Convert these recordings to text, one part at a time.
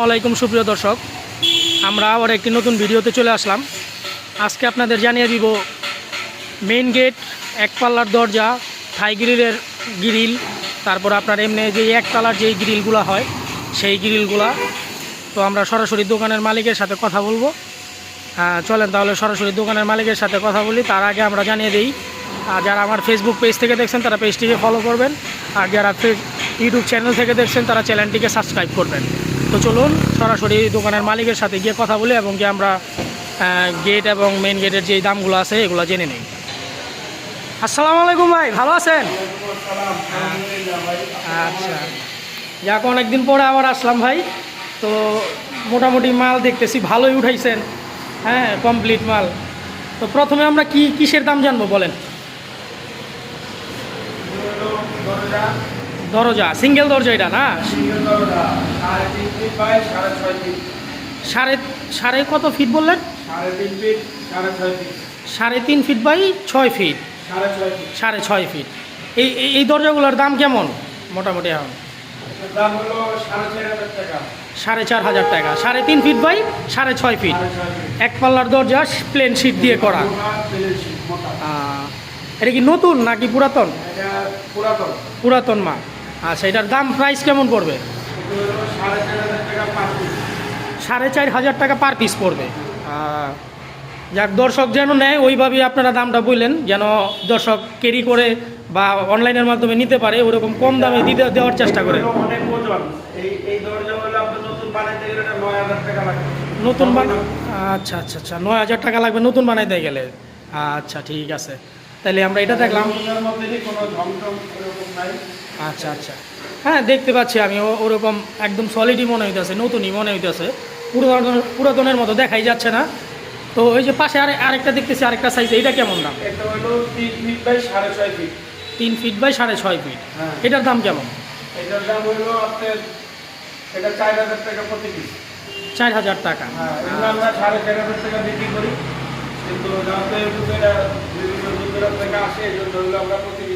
আসসালামাইকুম সুপ্রিয় দর্শক। আমরা আবার একটি নতুন ভিডিওতে চলে আসলাম। আজকে আপনাদের জানিয়ে দিব মেইন গেট এক পাল্লার দরজা থাই গ্রিলের গ্রিল তারপর আপনার এমনি যে এক পাল্লার যেই গ্রিলগুলো হয় সেই গ্রিলগুলা তো আমরা সরাসরি দোকানের মালিকের সাথে কথা বলব। হ্যাঁ, চলেন তাহলে সরাসরি দোকানের মালিকের সাথে কথা বলি। তার আগে আমরা জানিয়ে দিই আর যারা আমার ফেসবুক পেজ থেকে দেখছেন তারা পেজটিকে ফলো করবেন। আর যারা ইউটিউব চ্যানেল থেকে দেখছেন তারা চ্যানেলটিকে সাবস্ক্রাইব করবেন। তো চলুন সরাসরি দোকানের মালিকের সাথে গিয়ে কথা বলি এবং কি আমরা গেট এবং মেন গেটের যে দামগুলো আছে এগুলো জেনে নিই। আসসালামু আলাইকুম ভাই, ভালো আছেন? আচ্ছা। যাক, অনেকদিন পরে আবার আসলাম ভাই। তো মোটামুটি মাল দেখতেছি, ভালোই উঠাইছেন। হ্যাঁ কমপ্লিট মাল। তো প্রথমে আমরা কি, কিসের দাম জানব বলেন? দরজা সিঙ্গেল দরজা এটা না? সাড়ে সাড়ে কত ফিট বললেন? সাড়ে তিন ফিট বাই ছয় ফিট? সাড়ে ছয় ফিট। এই এই- দরজাগুলোর দাম কেমন? মোটামুটি এখন? সাড়ে চার হাজার টাকা। সাড়ে তিন ফিট বাই সাড়ে ছয় ফিট। এক পাল্লার দরজা প্লেন শিট দিয়ে করা। এটা কি নতুন নাকি পুরাতন? পুরাতন। পুরাতন মা আচ্ছা এটার দাম প্রাইস কেমন পড়বে? সাড়ে চার হাজার টাকা পার পিস পড়বে। যাক, দর্শক যেন নেয়, ওইভাবেই আপনারা দামটা বললেন, যেন দর্শক ক্যারি করে বা অনলাইনের মাধ্যমে নিতে পারে, ওরকম কম দামে দিতে, দেওয়ার চেষ্টা করে। নতুন আচ্ছা আচ্ছা আচ্ছা নয় হাজার টাকা লাগবে নতুন বানাইতে গেলে। আচ্ছা ঠিক আছে। তাহলে আমরা এটা দেখলাম। আচ্ছা আচ্ছা। হ্যাঁ দেখতে পাচ্ছি আমি। ও- ওরকম একদম সলিডই মনে হইতেছে নতুনই মনে হইতেছে। পুরাতন পুরাতনের মতো দেখাই যাচ্ছে না। তো ওই যে পাশে আরে আরেকটা দেখতেছি আরেকটা সাইজ এইটা কেমন দাম? এটা হলো তিন ফিট বাই সাড়ে ছয় ফিট তিন ফিট বাই সাড়ে ছয় ফিট হ্যাঁ। এটার দাম কেমন? এটার দাম হলো আপনার এটা চার হাজার টাকা প্রতি পিস চার হাজার টাকা। হ্যাঁ আমরা সাড়ে চার হাজার টাকা বিক্রি করি। কিন্তু যাতে লোকেরা বিভিন্ন দূর থেকে আসে এই জন্য আমরা প্রতি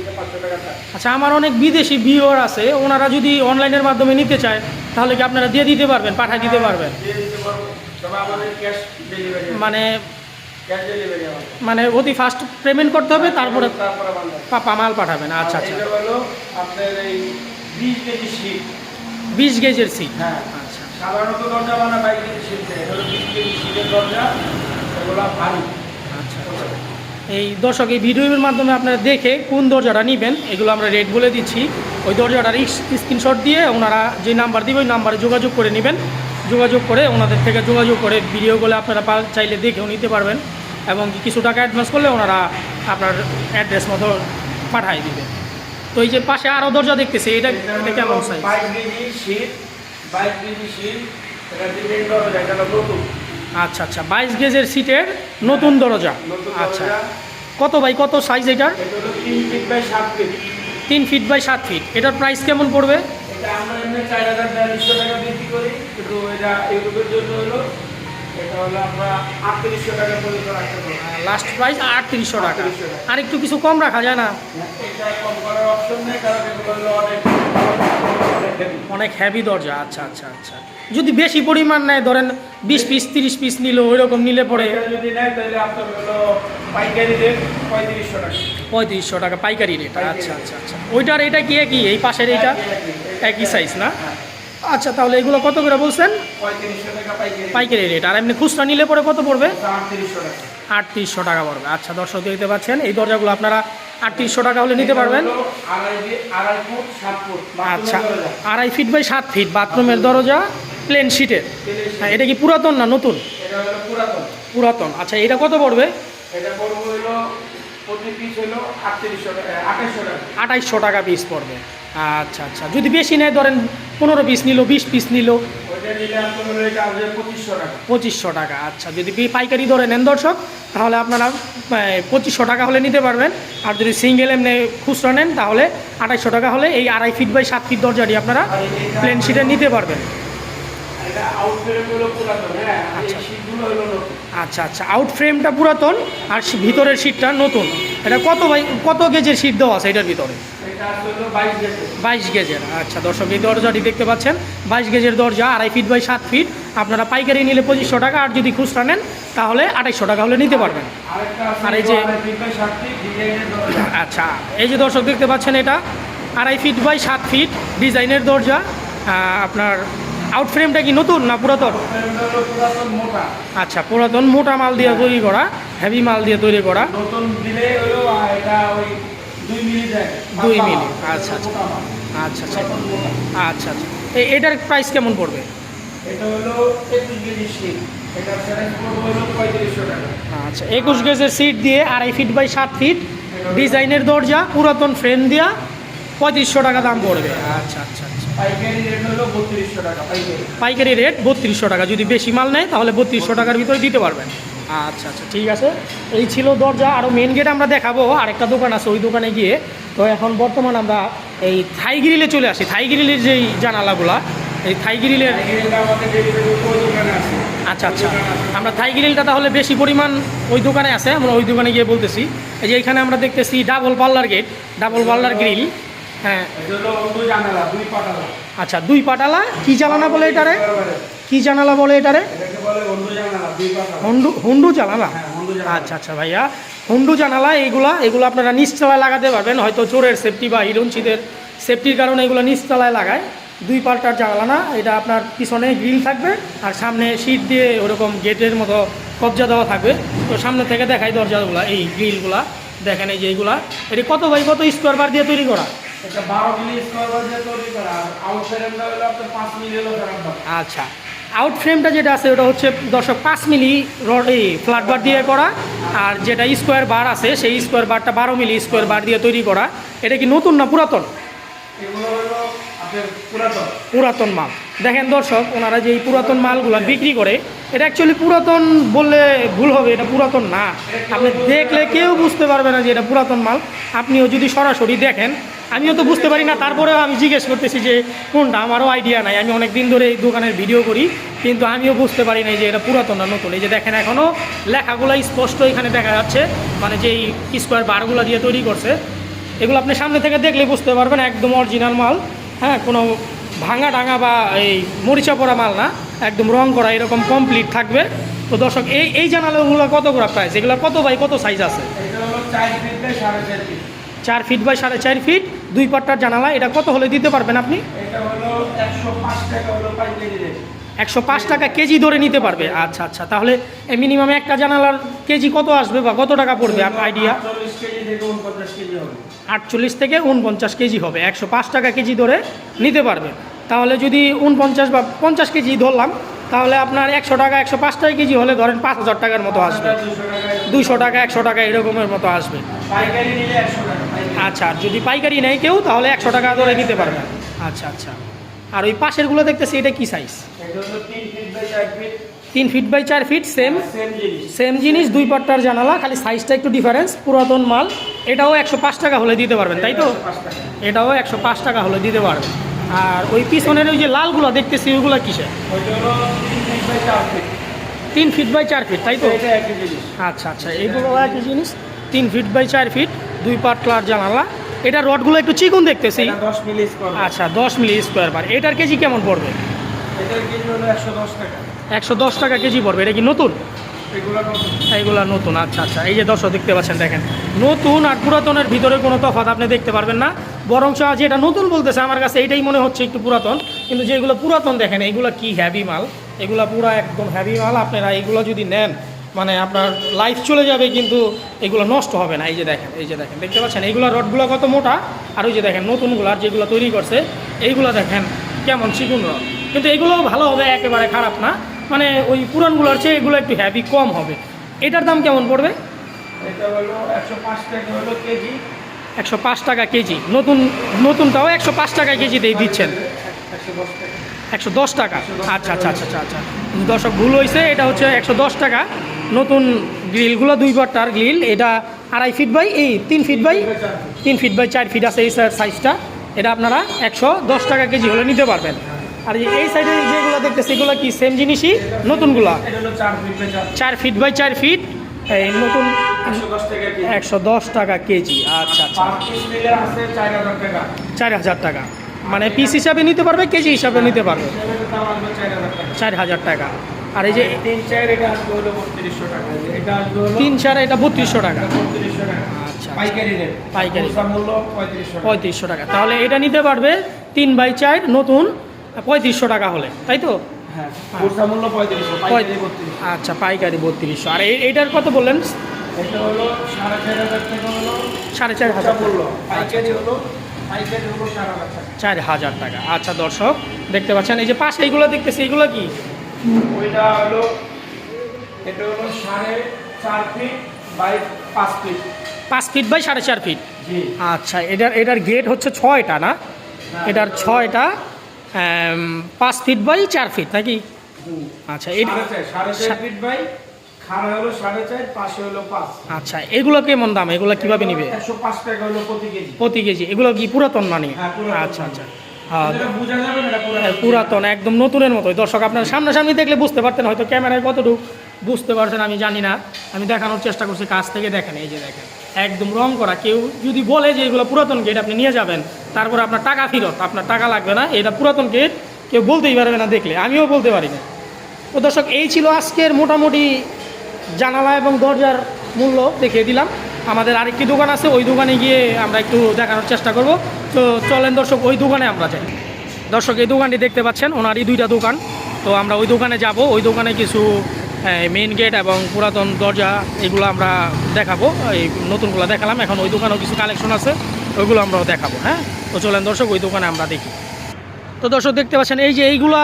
আচ্ছা আমার অনেক বিদেশি ভিওর আছে ওনারা যদি অনলাইনের মাধ্যমে নিতে চায় তাহলে কি আপনারা দিয়ে দিতে পারবেন পাঠিয়ে দিতে পারবেন? দিয়ে দিতে পারব। তবে আমাদের ক্যাশ ডেলিভারি মানে মানে অতি ফার্স্ট পেমেন্ট করতে হবে তারপরে তারপরে মাল পাঠাবেন। আচ্ছা আচ্ছা। বিশ গেজের সিট হ্যাঁ। আচ্ছা। সাধারণত দরজা বাইশ কেজি শীত দেয়। বিশ কেজি শীতের দরজা এগুলো ভারী। এই দর্শক, এই ভিডিওর মাধ্যমে আপনারা দেখে কোন দরজাটা নেবেন, এগুলো আমরা রেট বলে দিচ্ছি। ওই দরজাটার স্ক্রিনশট দিয়ে ওনারা যে নাম্বার দিবে, ওই নাম্বারে যোগাযোগ করে নেবেন। যোগাযোগ করে ওনাদের থেকে যোগাযোগ করে ভিডিওগুলো আপনারা চাইলে দেখেও নিতে পারবেন এবং কিছু টাকা অ্যাডভান্স করলে ওনারা আপনার অ্যাড্রেস মতো পাঠিয়ে দেবে। তো এই যে পাশে আরও দরজা দেখতেছে, এটা এটা কেমন সাইজ আচ্ছা আচ্ছা বাইশ গেজের সিটের নতুন দরজা। আচ্ছা। কত বাই কত সাইজ এটার? এটা তিন ফিট বাই সাত ফিট এটার প্রাইস কেমন পড়বে? লাস্ট প্রাইস আটত্রিশশো টাকা 3800 টাকা। আর একটু কিছু কম রাখা যায় না? অনেক হ্যাভি দরজা। আচ্ছা আচ্ছা আচ্ছা। যদি বেশি পরিমাণ নেয় ধরেন বিশ পিস তিরিশ পিস নিল ওই রকম নিলে পরে যদি নেয় তাহলে আপনার হলো পাইকারি রেট পঁয়ত্রিশশো টাকা। পঁয়ত্রিশশো টাকা পাইকারি রেট আচ্ছা আচ্ছা আচ্ছা। ওইটার এটা কি একই? এই পাশের এইটা? একই সাইজ না? আচ্ছা তাহলে এগুলো কত করে বলছেন? পাইকারি রেট আর এমনি খুচরা নিলে পরে কত পড়বে? আটত্রিশশো টাকা পড়বে। আচ্ছা দর্শক দেখতে পাচ্ছেন এই দরজাগুলো আপনারা আটত্রিশশো টাকা হলে নিতে পারবেন। আচ্ছা আড়াই ফিট বাই সাত ফিট বাথরুমের দরজা প্লেন শিটের হ্যাঁ এটা কি পুরাতন না নতুন? পুরাতন। আচ্ছা এটা কত পড়বে? আঠাইশশো টাকা পিস পড়বে। আচ্ছা আচ্ছা। যদি বেশি নেয়, ধরেন পনেরো পিস নিল, বিশ পিস নিল পঁচিশশো টাকা। আচ্ছা। যদি পাইকারি ধরে নেন দর্শক তাহলে আপনারা পঁচিশশো টাকা হলে নিতে পারবেন। আর যদি সিঙ্গেল এমনি খুচরা নেন তাহলে আঠাইশশো টাকা হলে এই আড়াই ফিট বাই সাত ফিট দরজাটি আপনারা প্লেন শিটে নিতে পারবেন। হ্যাঁ? নতুন। আচ্ছা আচ্ছা। আউট ফ্রেমটা পুরাতন আর ভিতরের সিটটা নতুন। এটা কত বাই কত গেজের সিট দেওয়া আছে এটার ভিতরে? বাইশ গেজের। আচ্ছা দর্শক এই দরজাটি দেখতে পাচ্ছেন বাইশ গেজের দরজা আড়াই ফিট বাই সাত ফিট আপনারা পাইকারি নিলে পঁচিশশো টাকা আর যদি খুচরা নেন তাহলে আড়াইশো টাকা হলে নিতে পারবেন। আর এই যে- আচ্ছা এই যে দর্শক দেখতে পাচ্ছেন এটা আড়াই ফিট বাই সাত ফিট ডিজাইনের দরজা। আপনার আউট ফ্রেমটা কি নতুন না পুরাতন? আচ্ছা পুরাতন মোটা মাল দিয়ে তৈরি করা হেভি মাল দিয়ে তৈরি করা। নতুন দিলে এটা ওই দুই মিলি মাল। আচ্ছা, আচ্ছা। আচ্ছা আচ্ছা। আচ্ছা আচ্ছা। এই এটার প্রাইস কেমন পড়বে? এটা হলো আচ্ছা একুশ গেজের সিট দিয়ে আড়াই ফিট বাই সাত ফিট ডিজাইনের দরজা পুরাতন ফ্রেম দিয়া পঁয়ত্রিশশো টাকা দাম পড়বে। আচ্ছা আচ্ছা আচ্ছা। পাইকারি রেট বত্রিশশো টাকা। যদি বেশি মাল নেয় তাহলে বত্রিশশো টাকার ভিতরে দিতে পারবেন। আচ্ছা আচ্ছা ঠিক আছে। এই ছিল দরজা। আরও মেন গেট আমরা দেখাবো। আরেকটা দোকান আছে ওই দোকানে গিয়ে। তো এখন বর্তমান আমরা এই থাই গ্রিলে চলে আসি। থাই গ্রিলের যেই জানালাগুলা এই থাই গ্রিলের আচ্ছা আচ্ছা। আমরা থাই গ্রিলটা তাহলে বেশি পরিমাণ ওই দোকানে আছে। আমরা ওই দোকানে গিয়ে বলতেছি। এই যে এখানে আমরা দেখতেছি ডাবল পাল্লার গেট ডাবল পাল্লার গ্রিল হ্যাঁ। আচ্ছা দুই পাটালা। কি জানালা বলে এটারে? কি জানালা বলে এটারে? হুন্ডু হুন্ডু জানালা? হ্যাঁ জানালা। আচ্ছা আচ্ছা ভাইয়া। হুন্ডু জানালা এইগুলা এগুলো আপনারা নিচতলায় লাগাতে পারবেন। হয়তো চোরের সেফটি বা হিরুঞ্চিদের সেফটির কারণে এগুলো নিচতলায় লাগায়। দুই পাল্টার জানালা না এটা আপনার পিছনে গ্রিল থাকবে আর সামনে শীট দিয়ে ওরকম গেটের মতো কবজা দেওয়া থাকবে। তো সামনে থেকে দেখাই দরজাগুলা এই গ্রিলগুলা দেখেন এই যে এইগুলা। এটি কত বাই কত স্কোয়ার বার দিয়ে তৈরি করা। আচ্ছা। আউট ফ্রেমটা যেটা আছে ওটা হচ্ছে দর্শক পাঁচ মিলি রড এই ফ্ল্যাট বার দিয়ে করা। আর যেটা স্কোয়ার বার আছে সেই স্কোয়ার বারটা বারো মিলি স্কোয়ার বার দিয়ে তৈরি করা। এটা কি নতুন না পুরাতন? পুরাতন। মাল। দেখেন দর্শক ওনারা যে এই পুরাতন মালগুলো বিক্রি করে এটা অ্যাকচুয়ালি পুরাতন বললে ভুল হবে এটা পুরাতন না। আপনি দেখলে কেউ বুঝতে পারবে না যে এটা পুরাতন মাল। আপনিও যদি সরাসরি দেখেন আমিও তো বুঝতে পারি না, তারপরেও আমি জিজ্ঞেস করতেছি যে কোনটা? আমারও আইডিয়া নাই। আমি অনেক দিন ধরে এই দোকানের ভিডিও করি, কিন্তু আমিও বুঝতে পারি না যে এটা পুরাতন না নতুন। এই যে দেখেন এখনও লেখাগুলো স্পষ্ট এখানে দেখা যাচ্ছে মানে যেই স্কোয়ার বারগুলো দিয়ে তৈরি করছে, এগুলো আপনি সামনে থেকে দেখলে বুঝতে পারবেন একদম অরিজিনাল মাল হ্যাঁ? কোনো ভাঙা ডাঙা বা এই মরিচা পড়া মাল না, একদম রং করা, এরকম কমপ্লিট থাকবে। তো দর্শক, এই এই জানালাগুলো কত করে প্রাইস এগুলো কত বাই কত সাইজ আছে? চার ফিট বাই সাড়ে চার ফিট দুই পাট্টার জানালা এটা কত হলে দিতে পারবেন আপনি? একশো পাঁচ টাকা কেজি ধরে নিতে পারবে। আচ্ছা আচ্ছা তাহলে মিনিমাম একটা জানালার কেজি কত আসবে বা কত টাকা পড়বে আইডিয়া আটচল্লিশ থেকে উনপঞ্চাশ কেজি হবে। একশো পাঁচ টাকা কেজি ধরে নিতে পারবে। তাহলে যদি উনপঞ্চাশ বা পঞ্চাশ কেজি ধরলাম তাহলে আপনার একশো টাকা একশো পাঁচ টাকা কেজি হলে ধরেন পাঁচ হাজার টাকার মতো আসবে। দুশো টাকা একশো টাকা এরকমের মতো আসবে। পাইকারি নিলে একশো টাকা। আচ্ছা আর যদি পাইকারি নেয় কেউ তাহলে একশো টাকা ধরে নিতে পারবে। আচ্ছা আচ্ছা। আর ওই পাশেরগুলো দেখতেছি এটা কি সাইজ তিন ফিট বাই চার ফিট সেম সেম জিনিস দুই পাট্টার জানালা খালি সাইজটা একটু ডিফারেন্স পুরাতন মাল। এটাও একশো পাঁচ টাকা হলে দিতে পারবেন তাই তো? এটাও একশো পাঁচ টাকা হলে দিতে পারবেন। আর ওই পিছনের ওই যে লালগুলো দেখতেছি ওইগুলো কিসে তিন ফিট বাই চার ফিট তাই তো? আচ্ছা আচ্ছা এইগুলো একই জিনিস। তিন ফিট বাই চার ফিট দুই পাটলার জানালা। এটা রডগুলো একটু চিকুন দেখতেছি। আচ্ছা দশ মিলি স্কোয়ার বার এটার কেজি কেমন পড়বে? একশো দশ টাকা। কেজি পড়বে। এটা কি নতুন? এগুলো নতুন। আচ্ছা আচ্ছা। এই যে দর্শক দেখতে পাচ্ছেন দেখেন। নতুন আর পুরাতনের ভিতরে কোনো তফাৎ আপনি দেখতে পারবেন না। বরং যেটা নতুন বলতেছে আমার কাছে এইটাই মনে হচ্ছে একটু পুরাতন। কিন্তু যেগুলো পুরাতন দেখেন এইগুলো কি হ্যাভি মাল? এগুলো পুরো একদম হ্যাভি মাল। আপনারা এইগুলো যদি নেন মানে আপনার লাইফ চলে যাবে কিন্তু এগুলো নষ্ট হবে না। এই যে দেখেন এই যে দেখেন দেখতে পাচ্ছেন? এইগুলো রডগুলো কত মোটা? আর ওই যে দেখেন নতুনগুলো আর যেগুলো তৈরি করছে এইগুলো দেখেন কেমন চিকুন রড। কিন্তু এগুলোও ভালো হবে একেবারে খারাপ না। মানে ওই পুরানগুলোর চেয়ে এগুলো একটু হ্যাভি কম হবে। এটার দাম কেমন পড়বে? এটা হলো একশো পাঁচ টাকা হলো কেজি। একশো পাঁচ টাকা কেজি। নতুন নতুনটাও একশো পাঁচ টাকা কেজিতেই দিচ্ছেন। একশো দশ টাকা। একশো দশ টাকা আচ্ছা আচ্ছা আচ্ছা আচ্ছা আচ্ছা। দর্শক ভুল হয়েছে এটা হচ্ছে একশো দশ টাকা। নতুন গ্রিলগুলো দুই বারটার গ্রিল, এটা আড়াই ফিট বাই এই তিন ফিট বাই তিন ফিট বাই চার ফিট আছে এই সাইজটা এটা আপনারা একশো দশ টাকা কেজি হলে নিতে পারবেন। আর এই- সাইডে যেগুলো দেখতেছি, এগুলো কি সেম জিনিসই? নতুনগুলা? চার ফিট বাই চার ফিট এই নতুন একশো দশ টাকা কেজি। আচ্ছা আচ্ছা। চার হাজার টাকা। মানে পিস হিসাবে নিতে পারবে, কেজি হিসাবে নিতে পারবে। চার হাজার টাকা। আর এই যে তিন চার এটা আসবে হলো বত্রিশশো টাকা। এটা আসবে হলো তিন চার এটা বত্রিশশো টাকা। বত্রিশশো টাকা। আচ্ছা পাইকারি রেট। পাইকারি। মূল্য পঁয়ত্রিশশো টাকা। পঁয়ত্রিশশো টাকা। তাহলে এটা নিতে পারবে তিন বাই চার নতুন পঁয়ত্রিশশো টাকা হলে তাই তো? হ্যাঁ মূল্য পঁয়ত্রিশশো পাইকারি বত্রিশশো। আচ্ছা পাইকারি বত্রিশশো। আর এই- এইটার কত বললেন? এটা হলো সাড়ে চার হাজার টাকা হলো সাড়ে চার হাজার পাইকারি হলো হাজার টাকা। চার হাজার টাকা। আচ্ছা দর্শক দেখতে পাচ্ছেন এই যে পাশে এইগুলো দেখতেছি এইগুলো কি? ওইটা হলো এটা হলো সাড়ে চার ফিট বাই পাঁচ ফিট পাঁচ ফিট বাই সাড়ে চার ফিট আচ্ছা এটার এটার গেট হচ্ছে ছয়টা না? এটার ছয়টা পাঁচ ফিট বাই চার ফিট নাকি? আচ্ছা ফিট বাই খাড়া হলো সাড়ে চার পাশে হলো পাঁচ। আচ্ছা এগুলো কেমন দাম? এগুলো কীভাবে নিবে? একশো পাঁচ টাকা হলো প্রতি কেজি। প্রতি কেজি এগুলো কি পুরাতন মানি? হ্যাঁ, আচ্ছা আচ্ছা। পুরাতন, একদম নতুনের মতোই। দর্শক, আপনার সামনাসামনি দেখলে বুঝতে পারতেন হয়তো ক্যামেরায় কতটুকু। বুঝতে পারছেন, আমি জানি না। আমি দেখানোর চেষ্টা করছি, কাছ থেকে দেখেন, এই যে দেখেন। একদম রং করা। কেউ যদি বলে যে এগুলো পুরাতন গেট আপনি নিয়ে যাবেন, তারপর আপনার টাকা ফেরত, আপনার টাকা লাগবে না, এটা পুরাতন গেট কেউ বলতেই পারবে না দেখলে। আমিও বলতে পারি না। তো দর্শক, এই ছিল আজকের মোটামুটি জানালা এবং দরজার মূল্য দেখিয়ে দিলাম। আমাদের আরেকটি দোকান আছে, ওই দোকানে গিয়ে আমরা একটু দেখানোর চেষ্টা করব। তো চলেন দর্শক, ওই দোকানে আমরা যাই। দর্শক, এই দোকানটি দেখতে পাচ্ছেন, ওনারই দুইটা দোকান। তো আমরা ওই দোকানে যাব, ওই দোকানে কিছু মেইন গেট এবং পুরাতন দরজা, এগুলো আমরা দেখাবো। এই নতুনগুলো দেখালাম, এখন ওই দোকানেও কিছু কালেকশন আছে, ওইগুলো আমরাও দেখাবো হ্যাঁ? তো চলেন দর্শক, ওই দোকানে আমরা দেখি। তো দর্শক, দেখতে পাচ্ছেন, এই যে এইগুলা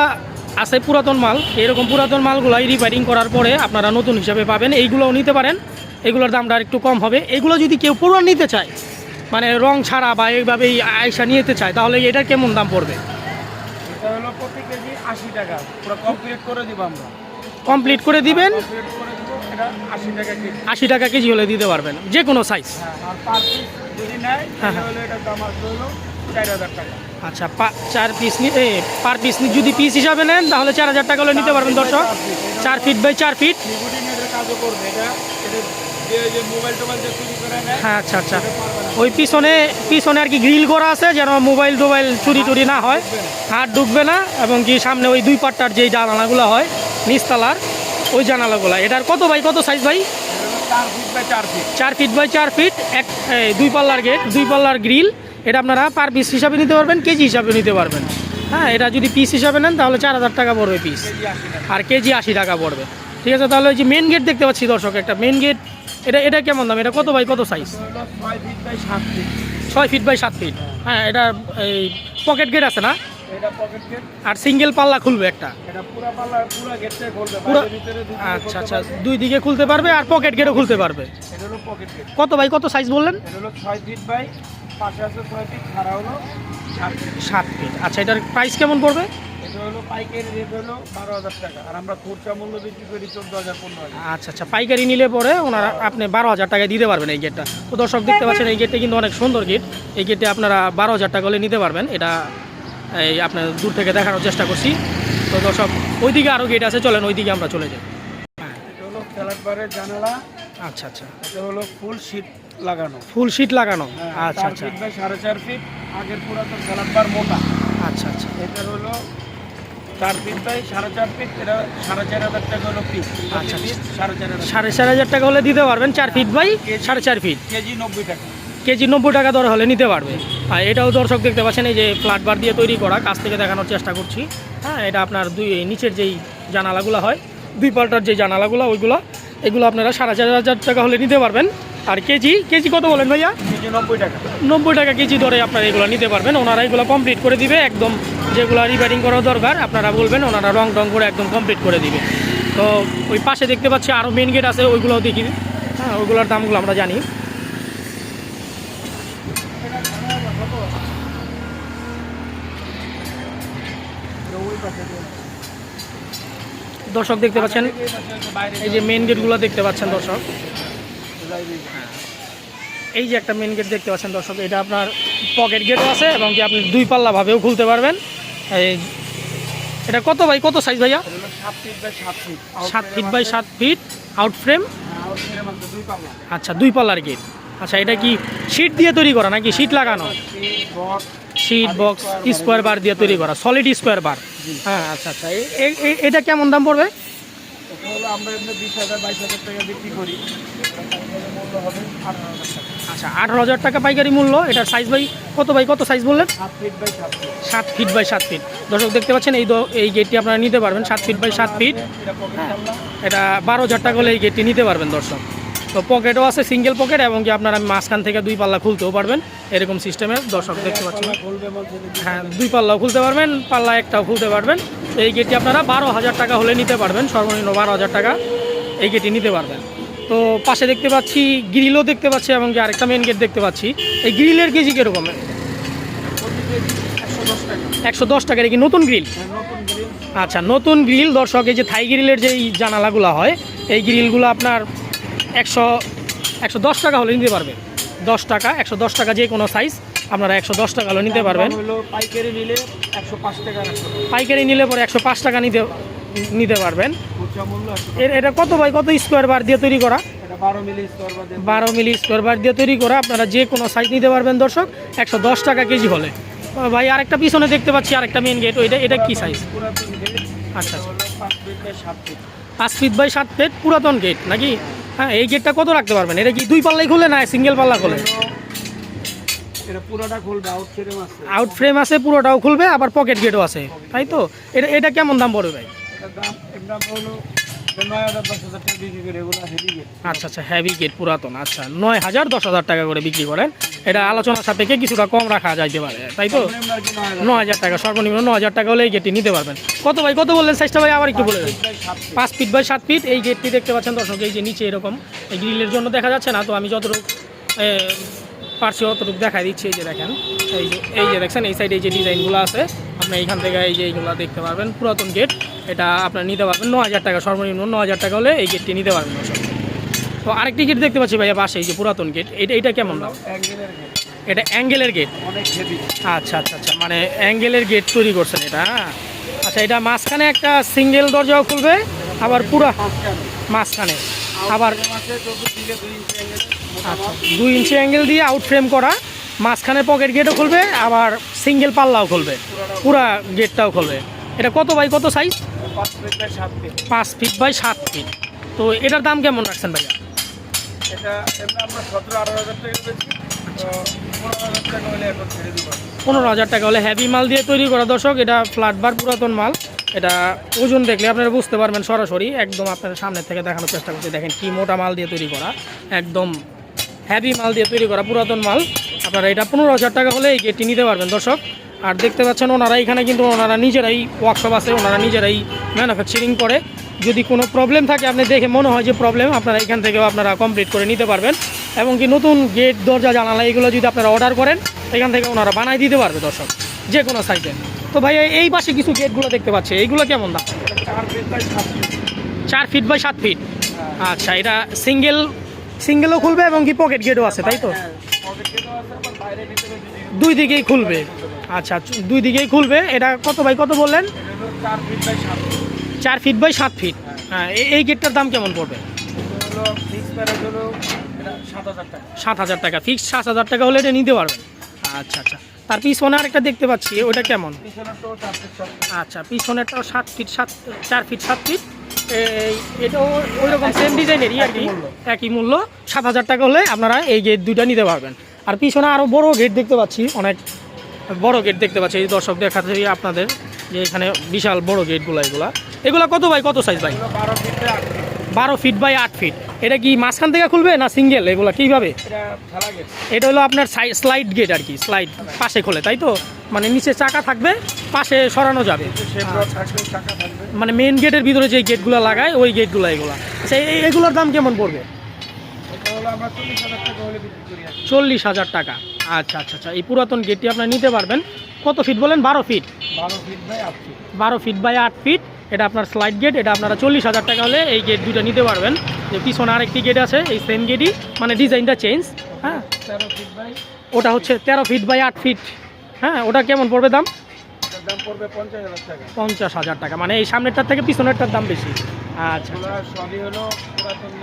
আছে পুরাতন মাল, এরকম পুরাতন মালগুলাই রিপেয়ারিং করার পরে আপনারা নতুন হিসাবে পাবেন, এইগুলোও নিতে পারেন। এগুলোর দামটা একটু কম হবে। এগুলো যদি কেউ পুরো নিতে চায় মানে রং ছাড়া বা এইভাবেই আয়সা নিতে চায় তাহলে এটার কেমন দাম পড়বে? এটা হলো প্রতি কেজি আশি টাকা। পুরো কমপ্লিট করে দিব আমরা। কমপ্লিট করে দিবেন? আশি টাকা কেজি। হলে দিতে পারবেন যে কোনো সাইজ হ্যাঁ হ্যাঁ, হাজার টাকা। আচ্ছা চার পিস পার পিস যদি পিস হিসাবে নেন তাহলে চার হাজার টাকা হলে নিতে পারবেন দর্শক। চার ফিট বাই চার ফিট আচ্ছা আচ্ছা। না। ওই পিছনে পিছনে আর কি গ্রিল করা আছে যেন মোবাইল টোবাইল চুরি টুরি না হয়। হাত ঢুকবে না এবং কি সামনে ওই দুই পাট্টার যেই জানালাগুলো হয় নিচতলার ওই জানালাগুলো। এটার কত ভাই কত সাইজ ভাই? চার ফিট বাই চার ফিট বাই এক দুই পাল্লার গেট দুই পাল্লার গ্রিল এটা আপনারা পার পিস হিসাবে নিতে পারবেন কেজি হিসাবে নিতে পারবেন। হ্যাঁ এটা যদি পিস হিসাবে নেন তাহলে চার হাজার টাকা পড়বে পিস আর কেজি আশি টাকা পড়বে। ঠিক আছে তাহলে ওই যে মেন গেট দেখতে পাচ্ছি দর্শক একটা মেন গেট এটা এটা কেমন দাম? এটা কত বাই কত সাইজ ছয় ফিট বাই সাত ফিট ছয় ফিট বাই সাত ফিট হ্যাঁ এটা এই পকেট গেট আছে না? আর সিঙ্গেল পাল্লা খুলবে একটা? আচ্ছা আচ্ছা। দুই দিকে খুলতে পারবে আর পকেট গেটও খুলতে পারবে। কত বাই কত সাইজ বললেন? সাত ফিট আচ্ছা এটার প্রাইস কেমন পড়বে? হলো পাইকারি রেট হলো বারো হাজার টাকা। আর আমরা খুচরা মূল্য বিক্রি করি চোদ্দ হাজার পনেরো আচ্ছা আচ্ছা পাইকারি নিলে পরে ওনারা আপনি বারো হাজার টাকায় দিতে পারবেন এই গেটটা তো দর্শক দেখতে পাচ্ছেন এই গেটটা কিন্তু অনেক সুন্দর গেট এই গেটে আপনারা বারো হাজার টাকা হলে নিতে পারবেন। এটা এই আপনার দূর থেকে দেখানোর চেষ্টা করছি। তো দর্শক ওইদিকে আরও গেট আছে চলেন ওইদিকে আমরা চলে যাই। এটা হলো জানালা। আচ্ছা আচ্ছা। এটা হলো ফুল লাগানো। ফুল শিট লাগানো? হ্যাঁ, আচ্ছা আচ্ছা। সাড়ে চার ফিট আগের পুরাতন ফ্ল্যাট বার মোটা। আচ্ছা আচ্ছা। এটা হলো চার বাই সাড়ে চার এটা সাড়ে চার হাজার টাকা হলো পিস আচ্ছা, সাড়ে চার হাজার। সাড়ে চার হাজার টাকা হলে দিতে পারবেন চার ফিট বাই সাড়ে চার ফিট কেজি নব্বই টাকা। কেজি নব্বই টাকা দর হলে নিতে পারবে। আর এটাও দর্শক দেখতে পাচ্ছেন এই যে ফ্ল্যাট বার দিয়ে তৈরি করা কাছ থেকে দেখানোর চেষ্টা করছি। হ্যাঁ এটা আপনার দুই নিচের যেই জানালাগুলো হয় দুই পাল্টার যে জানালাগুলো ওইগুলো এগুলো আপনারা সাড়ে চার হাজার টাকা হলে নিতে পারবেন। আর কেজি কেজি কত বলেন ভাইয়া? নব্বই টাকা। নব্বই টাকা কেজি দরে আপনারা এগুলো নিতে পারবেন। ওনারা এগুলো কমপ্লিট করে দিবে একদম যেগুলো রিপেয়ারিং করা দরকার, আপনারা বলবেন, ওনারা রং টং করে একদম কমপ্লিট করে দিবে তো ওই পাশে দেখতে পাচ্ছি আরও মেন গেট আছে ওইগুলোও দেখি হ্যাঁ ওইগুলোর দামগুলো আমরা জানি। দর্শক দেখতে পাচ্ছেন, এই যে মেন গেটগুলো দেখতে পাচ্ছেন দর্শক। এই যে একটা মেন গেট দেখতে পাচ্ছেন দর্শক, এটা আপনার পকেট গেটও আছে এবং কি আপনি দুই পাল্লাভাবেও খুলতে পারবেন। এই, এটা কত ভাই? কত সাইজ ভাইয়া? সাত ফিট বাই সাত ফিট আউট ফ্রেম পাল্লা আচ্ছা দুই পাল্লার গেট আচ্ছা এটা কি শীট দিয়ে তৈরি করা নাকি শীট লাগানো? শীট বক্স স্কোয়ার বার দিয়ে তৈরি করা সলিড স্কোয়ার বার হ্যাঁ আচ্ছা আচ্ছা। এটা কেমন দাম পড়বে? এটা হলো আমরা এমনি বিশ হাজার বাইশ হাজার টাকা বিক্রি করি। মূল্য হবে আঠারো হাজার টাকা আচ্ছা আঠারো হাজার টাকা পাইকারি মূল্য। এটার সাইজ বাই কত বাই কত সাইজ বললেন? সাত ফিট বাই সাত ফিট সাত ফিট বাই সাত ফিট দর্শক দেখতে পাচ্ছেন এই এই গেটটি আপনারা নিতে পারবেন। সাত ফিট বাই সাত ফিট এটা এটা বারো হাজার টাকা হলে এই গেটটি নিতে পারবেন দর্শক। তো পকেটও আছে সিঙ্গেল পকেট এবং কি আপনারা মাঝখান থেকে দুই পাল্লা খুলতেও পারবেন। এরকম সিস্টেমের দর্শক দেখতে পাচ্ছেন। হ্যাঁ দুই পাল্লাও খুলতে পারবেন, পাল্লা একটাও খুলতে পারবেন। এই গেটটি আপনারা বারো হাজার টাকা হলে নিতে পারবেন, সর্বনিম্ন বারো হাজার টাকা এই গেটটি নিতে পারবেন। তো পাশে দেখতে পাচ্ছি গ্রিলও দেখতে পাচ্ছি এবং কি আরেকটা মেন গেট দেখতে পাচ্ছি। এই গ্রিলের কেজি কীরকম? একশো দশ টাকার কি নতুন গ্রিল আচ্ছা নতুন গ্রিল দর্শক, এই যে থাই গ্রিলের যে জানালাগুলো হয়, এই গ্রিলগুলো আপনার একশো একশো দশ টাকা হলে নিতে পারবেন। দশ টাকা একশো দশ টাকা যে কোনো সাইজ আপনারা একশো দশ টাকা হলে নিতে পারবেন। পাইকারি নিলে একশো পাঁচ টাকা পাইকারি নিলে পরে একশো পাঁচ টাকা নিতে নিতে পারবেন। এর এটা কত বাই কত স্কোয়ার বার দিয়ে তৈরি করা? বারো মিলি স্কোয়ার বার দিয়ে তৈরি করা। আপনারা যে কোনো সাইজ নিতে পারবেন দর্শক। একশো দশ টাকা কেজি হলে। ভাই আরেকটা পিছনে দেখতে পাচ্ছি আরেকটা মেন গেট ওইটা এটা কি সাইজ আচ্ছা পাঁচ ফিট বাই সাত ফিট পাঁচ ফিট বাই সাত ফিট পুরাতন গেট নাকি? হ্যাঁ এই গেটটা কত রাখতে পারবেন? এটা কি দুই পাল্লাই খুলে না সিঙ্গেল পাল্লা খুলে? আউট ফ্রেম আছে। পুরোটাও খুলবে আবার পকেট গেটও আছে। তাই তো? এটা এটা কেমন দাম পড়বে ভাই? দাম আচ্ছা আচ্ছা গেট পুরাতন আচ্ছা। নয় হাজার, দশ হাজার টাকা করে বিক্রি করেন। এটা আলোচনার কিছুটা কম রাখা যাইতে পারে, তাই তো? ন হাজার টাকা ন হাজার টাকা নিতে পারবেন। কত ভাই, কত বললেন সাইজটা ভাই? আবার একটু বলে পাঁচ ফিট বাই সাত ফিট এই গেটটি দেখতে পাচ্ছেন দর্শক, এই যে নিচে এরকম, এই গ্রিলের জন্য দেখা যাচ্ছে না, তো আমি যতটুকু পারছি অতটুকু দেখা দিচ্ছি এই যে দেখেন এই যে এই যে দেখছেন এই সাইডে এই যে ডিজাইনগুলো আছে আপনি এইখান থেকে এই যে এইগুলো দেখতে পারবেন পুরাতন গেট এটা আপনার নিতে পারবেন ন হাজার টাকা সর্বনিম্ন ন হাজার টাকা হলে এই গেটটি নিতে পারবেন তো আরেকটি গেট দেখতে পাচ্ছি ভাইয়া পাশে এই যে পুরাতন গেট এটা এটা কেমন দাম? এটা অ্যাঙ্গেলের গেট আচ্ছা আচ্ছা আচ্ছা মানে অ্যাঙ্গেলের গেট তৈরি করছেন এটা হ্যাঁ? আচ্ছা এটা মাঝখানে একটা সিঙ্গেল দরজাও খুলবে আবার পুরা মাঝখানে। আবার আচ্ছা দুই ইঞ্চি অ্যাঙ্গেল দিয়ে আউট ফ্রেম করা, মাঝখানে পকেট গেটও খুলবে, আবার সিঙ্গেল পাল্লাও খুলবে, পুরা গেটটাও খুলবে। এটা কত বাই কত সাইজ পাঁচ ফিট বাই সাত ফিট তো এটার দাম কেমন রাখছেন ভাইয়া? এটা সতেরো আঠারো হাজার টাকা পনেরো হাজার টাকা হলে হ্যাভি মাল দিয়ে তৈরি করা। দর্শক, এটা ফ্ল্যাট বার পুরাতন মাল। এটা ওজন দেখলে আপনারা বুঝতে পারবেন সরাসরি, একদম আপনার সামনে থেকে দেখানোর চেষ্টা করছি। দেখেন কি মোটা মাল দিয়ে তৈরি করা। একদম হ্যাভি মাল দিয়ে তৈরি করা পুরাতন মাল। আপনারা এটা পনেরো হাজার টাকা হলে এই গেটটি নিতে পারবেন, দর্শক। আর দেখতে পাচ্ছেন, ওনারা এখানে কিন্তু ওনারা নিজেরাই ওয়ার্কশপ আছে, ওনারা নিজেরাই ম্যানুফ্যাকচারিং করে। যদি কোনো প্রবলেম থাকে, আপনি দেখে মনে হয় যে প্রবলেম আপনারা এখান থেকেও আপনারা কমপ্লিট করে নিতে পারবেন। এবং কি নতুন গেট দরজা জানালা এগুলো যদি আপনারা অর্ডার করেন এখান থেকে ওনারা বানাই দিতে পারবে দর্শক যে কোনো সাইজে তো ভাই এই- পাশে কিছু গেটগুলো দেখতে পাচ্ছি। এইগুলো কেমন দাম? চার ফিট বাই সাত ফিট হ্যাঁ। আচ্ছা এটা সিঙ্গেল সিঙ্গেলও খুলবে এবং কি পকেট গেটও আছে তাই তো? হ্যাঁ দুই দিকেই খুলবে। আচ্ছা দুই দিকেই খুলবে। এটা কত বাই কত বললেন? চার ফিট বাই সাত ফিট চার ফিট বাই সাত ফিট হ্যাঁ। এই- এই গেটটার দাম কেমন পড়বে? সাত হাজার টাকা। সাত হাজার টাকা। ফিক্স সাত হাজার টাকা হলে এটা নিতে পারবেন। আচ্ছা আচ্ছা। তার পিছনে আরেকটা দেখতে পাচ্ছি ওটা কেমন? আচ্ছা পিছনেরটাও সাত ফিট সাত চার ফিট সাত ফিট এটাও ওই রকম সেম ডিজাইনেরই আর কি। একই মূল্য। সাত হাজার টাকা হলে আপনারা এই গেট দুইটা নিতে পারবেন। আর পিছনে আরও বড় গেট দেখতে পাচ্ছি অনেক বড় গেট দেখতে পাচ্ছি। এই দর্শক দেখাচ্ছি আপনাদের যে এখানে বিশাল বড় গেটগুলো এগুলা। এগুলা কত বাই কত সাইজ ভাই? বারো ফিট বারো ফিট বাই আট ফিট এটা কি মাঝখান থেকে খুলবে না সিঙ্গেল এগুলো? কীভাবে? এটা হলো আপনার স্লাইড গেট আর কি স্লাইড পাশে খোলে তাই তো? মানে নিচে চাকা থাকবে পাশে সরানো যাবে। থাকবে। মানে মেন গেটের ভিতরে যে গেটগুলো লাগায় ওই গেটগুলো এগুলো। আচ্ছা এগুলোর দাম কেমন পড়বে। চল্লিশ হাজার টাকা আচ্ছা আচ্ছা আচ্ছা এই পুরাতন গেটটি আপনারা নিতে পারবেন। কত ফিট বলেন? বারো ফিট বারো ফিট বাই আট ফিট বারো ফিট বাই আট ফিট এটা আপনার স্লাইড গেট এটা আপনারা চল্লিশ হাজার টাকা হলে এই গেট দুটো নিতে পারবেন। যে পিছনে আরেকটি গেট আছে এই সেম গেটই মানে ডিজাইনটা চেঞ্জ হ্যাঁ? তেরো ফিট বাই ওটা হচ্ছে তেরো ফিট বাই আট ফিট হ্যাঁ ওটা কেমন পড়বে দাম? দাম পড়বে পঞ্চাশ হাজার টাকা। পঞ্চাশ হাজার টাকা মানে এই সামনেরটার থেকে পিছনেরটার দাম বেশি। আচ্ছা।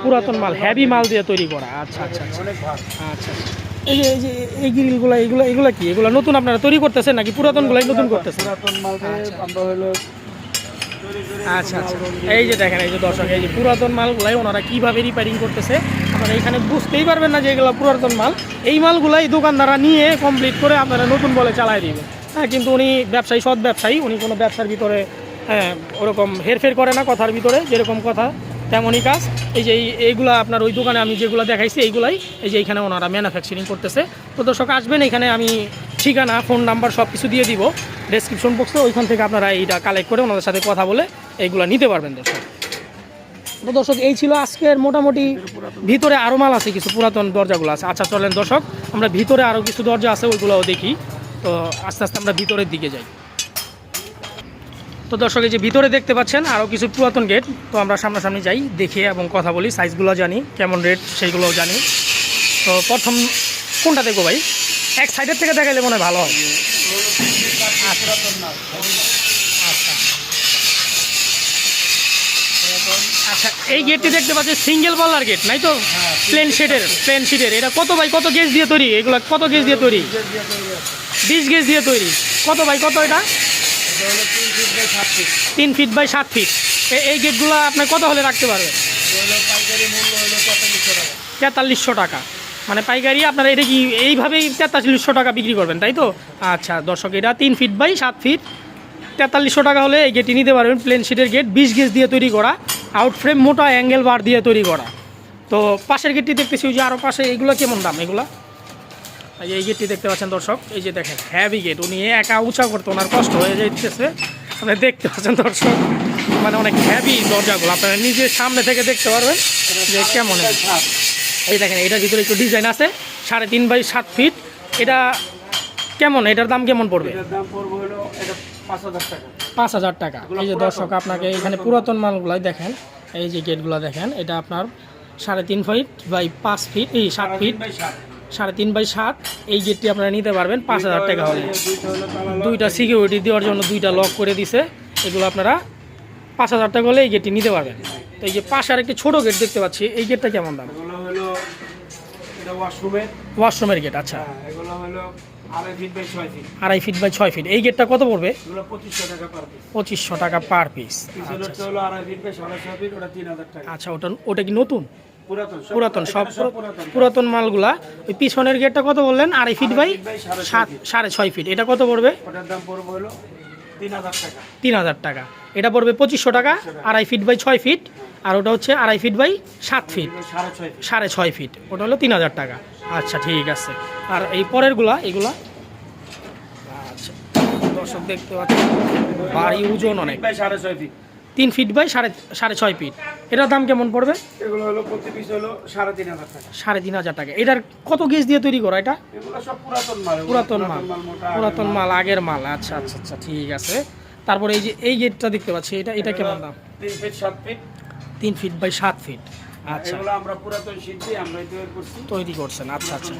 পুরাতন মাল হ্যাভি মাল দিয়ে তৈরি করা। আচ্ছা আচ্ছা আচ্ছা। ভাগ। আচ্ছা এই যে এই যে এই গ্রিলগুলো এগুলো এগুলো কি? এগুলো নতুন আপনারা তৈরি করতেছেন নাকি পুরাতনগুলাই নতুন করতেছেন? পুরাতন মাল আচ্ছা। আমরা হলো আচ্ছা আচ্ছা। এই যে দেখেন, এই যে দর্শক, এই যে পুরাতন মালগুলাই ওনারা কীভাবে রিপেয়ারিং করতেছে, আপনারা এখানে বুঝতেই পারবেন না যে এগুলো পুরাতন মাল। এই মালগুলাই দোকানদাররা নিয়ে কমপ্লিট করে আপনারা নতুন বলে চালায় দিবে। হ্যাঁ কিন্তু উনি ব্যবসায়ী, সৎ ব্যবসায়ী, উনি কোনো ব্যবসার ভিতরে হ্যাঁ ওরকম হেরফের করে না কথার ভিতরে, যেরকম কথা, তেমনই কাজ। এই যে এই- এইগুলা আপনার ওই দোকানে আমি যেগুলো দেখাইছি, এইগুলাই, এই যে এইখানে ওনারা ম্যানুফ্যাকচারিং করতেছে। তো দর্শক, আসবেন এখানে, আমি ঠিকানা ফোন নাম্বার সব কিছু দিয়ে দিব। ডেসক্রিপশন বক্সে ওইখান থেকে আপনারা এইটা কালেক্ট করে ওনাদের সাথে কথা বলে এইগুলো নিতে পারবেন দর্শক। তো দর্শক, এই ছিল আজকের মোটামুটি ভিতরে আরও মাল আছে, কিছু পুরাতন দরজাগুলো আছে। আচ্ছা চলেন দর্শক, আমরা ভিতরে আরও কিছু দরজা আছে, ওইগুলোও দেখি। তো আস্তে আস্তে আমরা ভিতরের দিকে যাই। তো দর্শক, এই যে ভিতরে দেখতে পাচ্ছেন আরও কিছু পুরাতন গেট। তো আমরা সামনাসামনি যাই, দেখে এবং কথা বলি, সাইজগুলো জানি, কেমন রেট সেইগুলোও জানি। তো প্রথম কোনটা দেখব ভাই? এক সাইডের থেকে দেখাইলে মনে হয় ভালো হয়। এই গেটটি দেখতে পাচ্ছি সিঙ্গেল পাল্লার গেট নাই তো? প্লেন শেডের প্লেন শিটের এটা কত বাই কত গেজ দিয়ে তৈরি? এগুলো কত গেজ দিয়ে তৈরি? বিশ গেজ দিয়ে তৈরি। কত বাই কত এটা? তিন ফিট বাই সাত ফিট এই গেটগুলো আপনার কত হলে রাখতে পারবেন? তেতাল্লিশশো টাকা। মানে পাইকারি আপনারা এটা কি এইভাবেই তেতাল্লিশশো টাকা বিক্রি করবেন, তাই তো? আচ্ছা দর্শক, এটা তিন ফিট বাই সাত ফিট তেতাল্লিশশো টাকা হলে এই গেটটি নিতে পারবেন প্লেন শিটের গেট বিশ গেজ দিয়ে তৈরি করা। আউট ফ্রেম মোটা অ্যাঙ্গেল বার দিয়ে তৈরি করা। তো পাশের গেটটি দেখতেছি যে আরও পাশে, এগুলো কেমন দাম? এগুলো? এই গেটটি দেখতে পাচ্ছেন দর্শক, এই যে দেখেন হ্যাভি গেট উনি একা উঁচা করতে ওনার কষ্ট হয়ে যাইতেছে। আপনি দেখতে পাচ্ছেন দর্শক মানে অনেক হ্যাভি দরজাগুলো। আপনারা নিজের সামনে থেকে দেখতে পারবেন যে কেমন। এই দেখেন, এটার ভিতরে একটু ডিজাইন আছে, সাড়ে তিন বাই সাত ফিট এটা কেমন? এটার দাম কেমন পড়বে? এটার দাম পড়বে হলো এটা পাঁচ হাজার টাকা। পাঁচ হাজার টাকা। এই যে দর্শক আপনাকে এখানে পুরাতন। মালগুলাই দেখেন। এই যে গেটগুলো দেখেন এটা আপনার সাড়ে তিন ফিট বাই পাঁচ ফিট এই সাত ফিট। সাড়ে তিন বাই সাত এই গেটটি আপনারা নিতে পারবেন পাঁচ হাজার টাকা হলে। দুইটা সিকিউরিটি দেওয়ার জন্য দুইটা লক করে দিছে। এগুলো আপনারা পাঁচ হাজার টাকা হলে এই গেটটি নিতে পারবেন। তো এই যে পাশে আর একটি ছোটো গেট দেখতে পাচ্ছি এই গেটটা কেমন দাম? হলো ওয়াশরুমের ওয়াশরুমের গেট আচ্ছা। হ্যাঁ, এগুলো হলো আড়াই ফিট বাই ছয় ফিট এই গেটটা কত পড়বে? পঁচিশশো টাকা পার পিস পার পিস আচ্ছা ওটা ওটা কি নতুন? পুরাতন সব- পুরাতন মালগুলা। ওই পিছনের গেটটা কত বললেন? আড়াই ফিট বাই সাত সাড়ে ছয় ফিট এটা কত পড়বে? তিন হাজার টাকা। এটা পড়বে পঁচিশশো টাকা আড়াই ফিট বাই ছয় ফিট আর ওটা হচ্ছে আড়াই ফিট বাই সাত ফিট সাড়ে ছয় ফিট ওটা হলো তিন হাজার টাকা। আচ্ছা ঠিক আছে। আর এই পরেরগুলা এগুলা? আচ্ছা দর্শক দেখতে পাচ্ছেন ভারী ওজন অনেক। সাড়ে ছয় ফিট তিন ফিট বাই সাড়ে সাড়ে ছয় ফিট এটার দাম কেমন পড়বে? এগুলো হলো প্রতি পিস হলো সাড়ে তিন হাজার টাকা। সাড়ে তিন হাজার টাকা। এটার কত গেজ দিয়ে তৈরি করা এটা? সব পুরাতন মাল পুরাতন মাল। পুরাতন মাল আগের মাল আচ্ছা আচ্ছা আচ্ছা ঠিক আছে। তারপরে এই যে এই গেটটা দেখতে পাচ্ছি এটা এটা কেমন দাম? তিন ফিট সাত ফিট তিন ফিট বাই সাত ফিট আচ্ছা। আমরা পুরাতন শীত দিয়ে আমরা তৈরি করছি। তৈরি করছেন আচ্ছা আচ্ছা।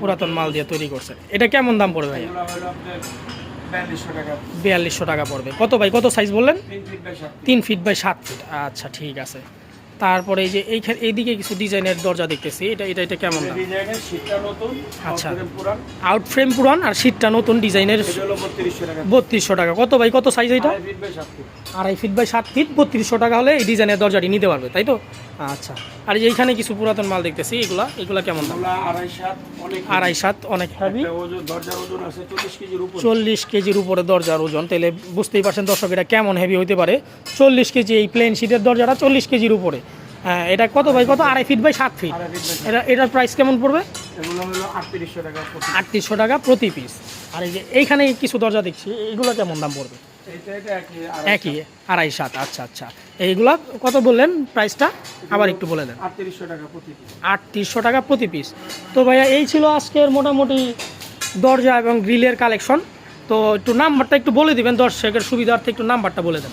পুরাতন মাল দিয়ে তৈরি করছেন। এটা কেমন দাম পড়বে ভাই বিয়াল্লিশশো টাকা। পড়বে। কত ভাই কত সাইজ বললেন? তিন ফিট বাই সাত ফিট আচ্ছা ঠিক আছে। তারপরে এই যে এইখানে এইদিকে কিছু ডিজাইনের দরজা দেখতেছি। এটা এটা এটা কেমন আচ্ছা। আউট ফ্রেম পুরান আর শীতটা নতুন ডিজাইনের বত্রিশশো টাকা। কত ভাই? কত সাইজ এটা? আড়াই ফিট বাই সাত আড়াই ফিট বাই সাত ফিট বত্রিশশো টাকা হলে এই ডিজাইনের দরজাটি নিতে পারবে তাই তো? আচ্ছা। আর এইখানে কিছু পুরাতন মাল দেখতেছি এগুলা? এগুলা কেমন দাম? আড়াই সাত অনেক আড়াই সাত অনেক হেভি চল্লিশ কেজির উপর। দরজার ওজন। তাহলে বুঝতেই পারছেন দর্শক এটা কেমন হেভি হতে পারে? চল্লিশ কেজি এই প্লেন শিটের দরজাটা চল্লিশ কেজির উপরে। হ্যাঁ এটা কত ভাই? কত? আড়াই ফিট বাই সাত ফিট। এটা এটার প্রাইস কেমন পড়বে? আটত্রিশশো টাকা প্রতি আটত্রিশশো টাকা প্রতি পিস আর এই যে এইখানে কিছু দরজা দেখছি এইগুলো কেমন দাম পড়বে? একই আড়াই সাত। আচ্ছা আচ্ছা। এইগুলা কত বললেন প্রাইসটা? আবার একটু বলে দেন। আটত্রিশশো টাকা প্রতি আটত্রিশশো টাকা প্রতি পিস তো ভাইয়া এই ছিল আজকের মোটামুটি দরজা এবং গ্রিলের কালেকশন। তো একটু নাম্বারটা একটু বলে দিবেন দর্শকের সুবিধার্থে একটু নাম্বারটা বলে দেন।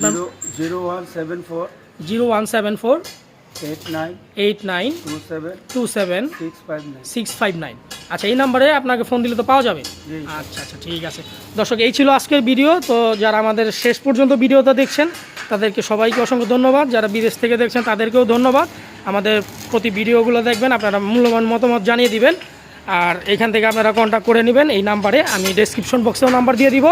Zero zero one seven four zero one seven four eight nine two seven six five nine আচ্ছা এই নাম্বারে আপনাকে ফোন দিলে তো পাওয়া যাবে? আচ্ছা আচ্ছা ঠিক আছে। দর্শক এই ছিল আজকের ভিডিও তো যারা আমাদের শেষ পর্যন্ত ভিডিওটা দেখছেন তাদেরকে সবাইকে অসংখ্য ধন্যবাদ। যারা বিদেশ থেকে দেখছেন তাদেরকেও ধন্যবাদ। আমাদের প্রতি ভিডিওগুলো দেখবেন আপনারা মূল্যবান মতামত জানিয়ে দিবেন। আর এখান থেকে আপনারা কন্ট্যাক্ট করে নেবেন, এই নাম্বারে আমি ডেসক্রিপশন বক্সেও নাম্বার দিয়ে দিব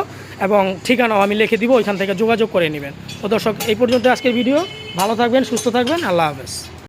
এবং ঠিকানাও আমি লিখে দিব, ওইখান থেকে যোগাযোগ করে নেবেন। তো দর্শক, এই পর্যন্ত আজকের ভিডিও ভালো থাকবেন, সুস্থ থাকবেন, আল্লাহ হাফেজ।